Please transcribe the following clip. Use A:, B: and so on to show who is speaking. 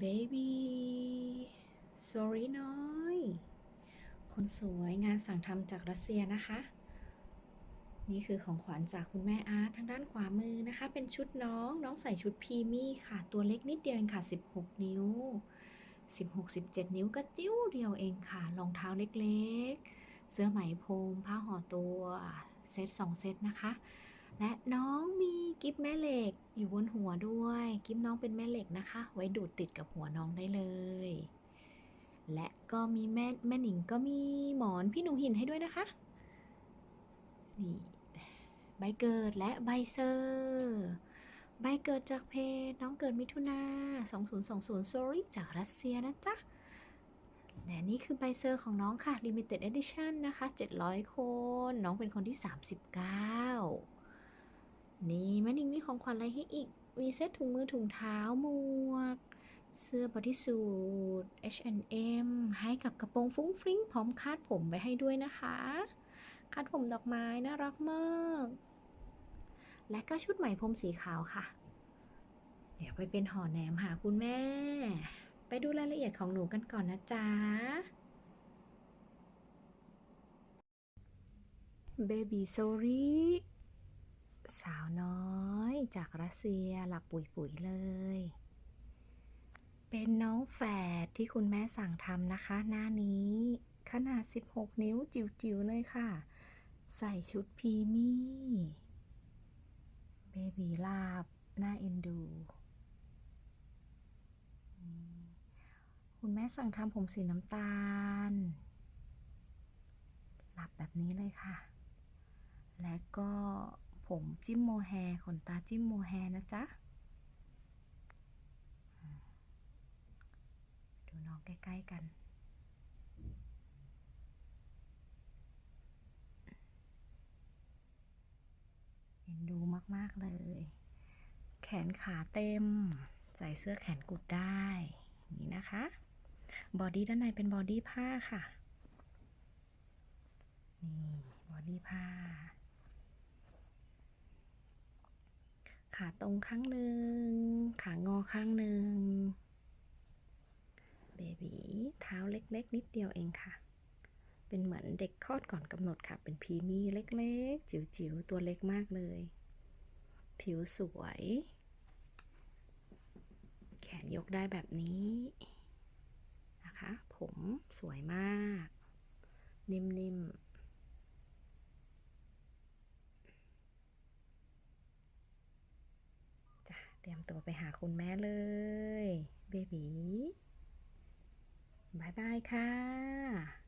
A: เบบี้สอรี่น้อย คนสวยงานสั่งทำจากรัสเซียนะคะ นี่คือของขวัญจากคุณแม่อาร์ตทางด้านขวามือนะคะ เป็นชุดน้องน้องใส่ชุดพรีมี่ค่ะ ตัวเล็กนิดเดียวเองค่ะ 16 นิ้ว 16-17 นิ้วก็จิ้วเดียวเองค่ะรองเท้าเล็กๆ เสื้อไหมพรมผ้าห่อตัว เซต2เซตนะคะ และน้อง กิฟแม่เหล็กอยู่บนหัวด้วย กิฟน้องเป็นแม่เหล็กนะคะ ไว้ดูดติดกับหัวน้องได้เลย และก็มีแม่แม่หนิงก็มีหมอนพี่หนูหินให้ด้วยนะคะ นี่ใบเกิดและใบเซอร์ใบเกิดจากเพจน้องเกิดมิถุนา2020 sorry จากรัสเซียนะจ๊ะ และนี่คือใบเซอร์ของน้องค่ะ limited edition นะคะ 700 คน น้องเป็นคนที่ 39 นี่แม่นิงมีของขวัญอะไรให้อีก มีเซ็ตถุงมือถุงเท้าหมวก เสื้อบอดี้สูท H&M ให้กับกระโปรงฟุ้งฟริ้งพร้อมคาดผมไว้ให้ด้วยนะคะ คาดผมดอกไม้น่ารักมาก และก็ชุดไหม่พรมสีขาวค่ะ เดี๋ยวไปเป็นห่อแหนมหาคุณแม่ ไปดูรายละเอียดของหนูกันก่อนนะจ๊ะเบบีโซรี่ สาวน้อยจากรัสเซียหลับปุ๋ยๆเลย เป็นน้องแฝดที่คุณแม่สั่งทำนะคะ หน้านี้ ขนาด 16 นิ้วจิ๋วๆเลยค่ะ ใส่ชุดพรีมี่เบบีลาบหน่าเอ็นดู คุณแม่สั่งทำผมสีน้ำตาล หลับแบบนี้เลยค่ะ และก็ ผมจิ้มโมแฮขนตาจิ้มโมแฮนะจ๊ะ ดูน้องใกล้ ๆ กันเอ็นดูมาก ๆ เลย แขนขาเต็ม ใส่เสื้อแขนกุดได้นี้นะคะ บอดี้ด้านในเป็นบอดี้ผ้าค่ะ นี่ บอดี้ผ้า ขาตรงข้างหนึ่ง ขางอข้างหนึ่ง เบบีเท้าเล็กๆ นิดเดียวเองค่ะ เป็นเหมือนเด็กคลอดก่อนกำหนดค่ะ เป็นพรีมี่เล็กๆ จิ๋วๆ ตัวเล็กมากเลย ผิวสวย แขนยกได้แบบนี้นะคะ ผมสวยมาก นิ่มๆจ้ะเตรียมตัวไปหาคุณแม่เลย เบบีบายบายค่ะ